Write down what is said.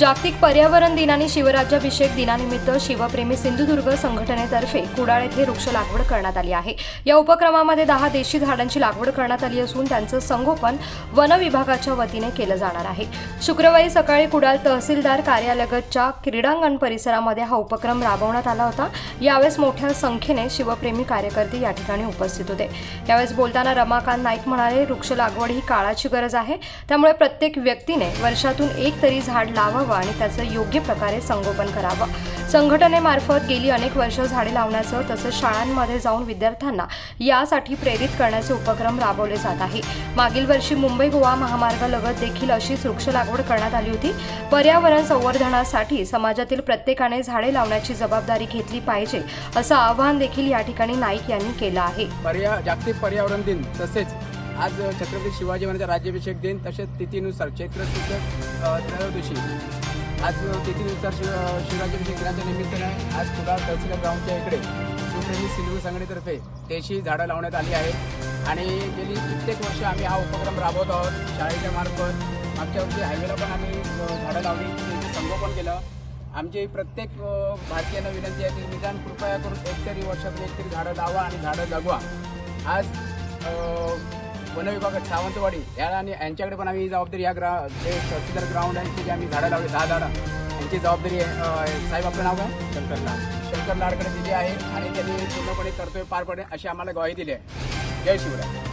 जागतिक पर्यावरण दिन आणि शिवराज्याभिषेक दिनानिमित्त शिवप्रेमी सिंधुदुर्ग संघटनेतर्फे कुडाळ येथे वृक्ष लागवड करण्यात आली आहे. या उपक्रमामध्ये दहा देशी झाडांची लागवड करण्यात आली असून त्यांचं संगोपन वन विभागाच्या वतीने केलं जाणार आहे. शुक्रवारी सकाळी कुडाळ तहसीलदार कार्यालयालगतच्या क्रीडांगण परिसरामध्ये हा उपक्रम राबवण्यात आला होता. यावेळेस मोठ्या संख्येने शिवप्रेमी कार्यकर्ते या ठिकाणी उपस्थित होते. यावेळेस बोलताना रमाकांत नाईक म्हणाले वृक्ष लागवड ही काळाची गरज आहे. त्यामुळे प्रत्येक व्यक्तीने वर्षातून एक तरी झाड लावावं आणि त्याचं योग्य प्रकारे संगोपन करावं. संघटनेमार्फत गेली अनेक वर्ष झाडे लावण्याचं तसंच शाळांमध्ये जाऊन विद्यार्थ्यांना यासाठी प्रेरित करण्याचे उपक्रम राबवले जात आहे. मागील वर्षी मुंबई गोवा महामार्गालगत देखील अशीच वृक्ष लागवड करण्यात आली होती. पर्यावरण संवर्धनासाठी समाजातील प्रत्येकाने झाडे लावण्याची जबाबदारी घेतली पाहिजे असं आवाहन देखील या ठिकाणी नाईक यांनी केलं आहे. पर्या जागतिक पर्यावरण दिन तसेच आज छत्रपती शिवाजी महाराजांचा राज्याभिषेक दिन तसेच तिथीनुसार चैत्र शुद्ध त्रयोदशी आज तिथीनुसार शिव शिवराज्य दिनाच्या निमित्तानं आज कुडाळ तहसील ग्राउंडच्या इकडे शिवप्रेमी सिल्वी संघटनेतर्फे देशी झाडं लावण्यात आली आहेत. आणि गेली कित्येक वर्ष आम्ही हा उपक्रम राबवत आहोत. शाळेच्या मार्फत मागच्या वर्षी हायवेला पण आम्ही झाडं लावली. संगोपन केलं. आमची प्रत्येक भारतीयांना विनंती आहे की निदान कृपया करून एकतरी वर्षातून एकतरी झाडं लावा आणि झाडं जगवा. आज अ, वन विभागात सावंतवाडी या आणि यांच्याकडे पण आम्ही जबाबदारी या ग्रा जे तहसीलदार ग्राउंड आहे जे आम्ही झाडं लावली दहा झाडं. यांची जबाबदारी आहे साहेब आपलं नाव काय? शंकर लाड. शंकर लाडकडे दिली आहे आणि त्यांनी पूर्णपणे कर्तव्य पार पडेल अशी आम्हाला ग्वाही दिली आहे. जय शिवराय.